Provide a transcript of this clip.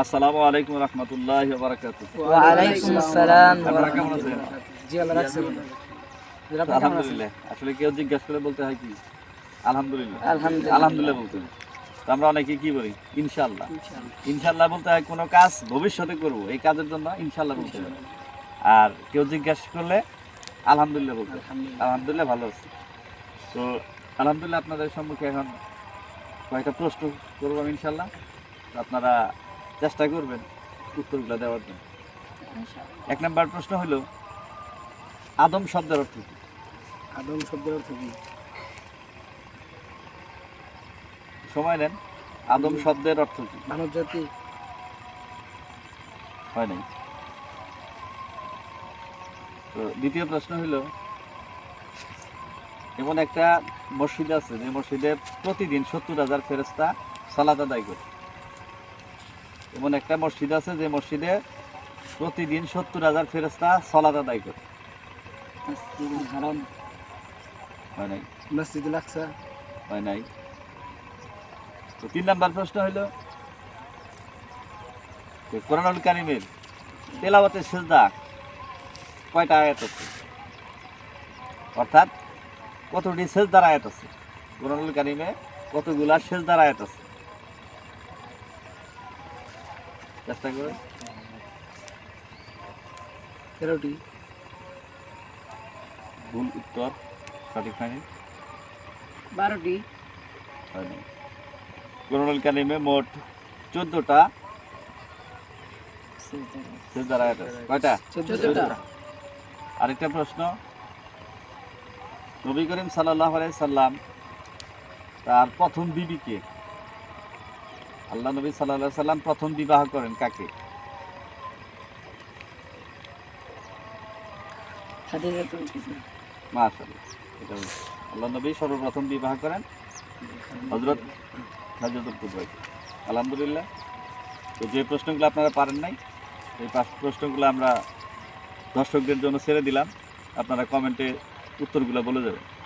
আসসালামু আলাইকুম রহমতুল্লাহ আলহামদুলিল্লাহ। আসলে কেউ জিজ্ঞাসা করে বলতে হয় কি? আলহামদুলিল্লাহ। আলহামদুলিল্লাহ। বলতে তো আমরা অনেকে কি বলি? ইনশাল্লাহ ইনশাল্লাহ বলতে হয় কোনো কাজ ভবিষ্যতে করব এই কাজের জন্য ইনশাল্লাহ বলতে হয়। আর কেউ জিজ্ঞাসা করলে আলহামদুলিল্লাহ বলতে আলহামদুলিল্লাহ। ভালো আছে। তো আলহামদুলিল্লাহ আপনাদের সম্মুখে এখন কয়েকটা প্রশ্ন করব আমি ইনশাল্লাহ আপনারা চেষ্টা করবেন উত্তরগুলো দেওয়ার জন্য। এক নম্বর প্রশ্ন হলো আদম শব্দের অর্থ কি? আদম শব্দের অর্থ কি? সময় নেন আদম শব্দের অর্থ কি? মানব জাতি। হয় নাই। তো দ্বিতীয় প্রশ্ন হলো এমন একটা মসজিদ আছে যে মসজিদে প্রতিদিন সত্তর হাজার ফেরস্তা সালাদ আদায় করে। এমন একটা মসজিদ আছে যে মসজিদে প্রতিদিন সত্তর হাজার ফেরস্তা সালাদ আদায় করে। হয় নাই? হয় তো তিন নাম্বার প্রশ্ন হলো যে কোরআনুল কারিমের তেলাওয়াতের সেজদা কয়টা আয়াত আছে? অর্থাৎ কতটি সেজদার আয়াত আছে? কোরআনুল কারিমে কতগুলা সেজদার আয়াত আছে? চেষ্টা করে তেরোটি ভুল উত্তর সঠিক হয়নি বারোটি। হয়নি কোরআনুল কারিমে মোট চোদ্দটা। কয়টা? আরেকটা প্রশ্ন। নবী করিম সাল্লাহ সাল্লাম তার প্রথম বিবিকে আল্লাহ নবী সাল্লাহ সাল্লাম প্রথম বিবাহ করেন কাকে? মাশাআল্লাহ। এটা আল্লাহ নবী সর্বপ্রথম বিবাহ করেন হজরত হাজরতুল কুবরাকে আলহামদুলিল্লাহ। তো যে প্রশ্নগুলো আপনারা পারেন নাই এই পাঁচ- প্রশ্নগুলো আমরা দর্শকদের জন্য ছেড়ে দিলাম। আপনারা কমেন্টে উত্তরগুলো বলে যাবেন।